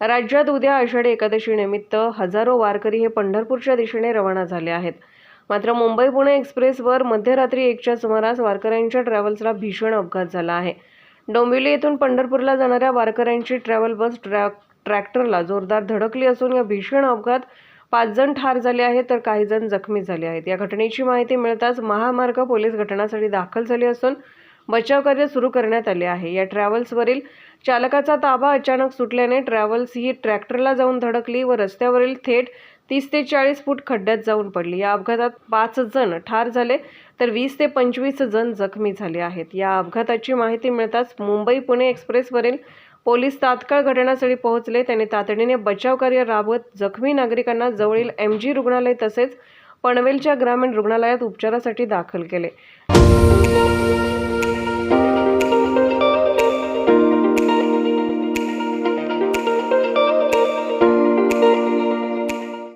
राज्यात उद्या आषाढी एकादशीनिमित्त हजारो वारकरी हे पंढरपूरच्या दिशेने रवाना झाले आहेत. मात्र मुंबई पुणे एक्सप्रेसवर मध्यरात्री एकच्या सुमारास वारकऱ्यांच्या ट्रॅव्हल्सला भीषण अपघात झाला आहे. डोंबिवली येथून पंढरपूरला जाणाऱ्या वारकऱ्यांची ट्रॅव्हल बस ट्रॅ ट्रॅक्टरला जोरदार धडकली असून या भीषण अपघात पाच जण ठार झाले आहेत तर काही जण जखमी झाले आहेत. या घटनेची माहिती मिळताच महामार्ग पोलीस घटनास्थळी दाखल झाले असून बचाव कार्य सुरू करण्यात आले आहे. या ट्रॅव्हल्सवरील चालकाचा ताबा अचानक सुटल्याने ट्रॅव्हल्स ही ट्रॅक्टरला जाऊन धडकली व रस्त्यावरील थेट तीस ते चाळीस फूट खड्ड्यात जाऊन पडली. या अपघातात पाच जण ठार झाले तर वीस ते पंचवीस जण जखमी झाले आहेत. या अपघाताची माहिती मिळताच मुंबई पुणे एक्सप्रेसवरील पोलीस तात्काळ घटनास्थळी पोहोचले. त्यांनी तातडीने बचाव कार्य राबवत जखमी नागरिकांना जवळील एम जी रुग्णालय तसेच पनवेलच्या ग्रामीण रुग्णालयात उपचारासाठी दाखल केले.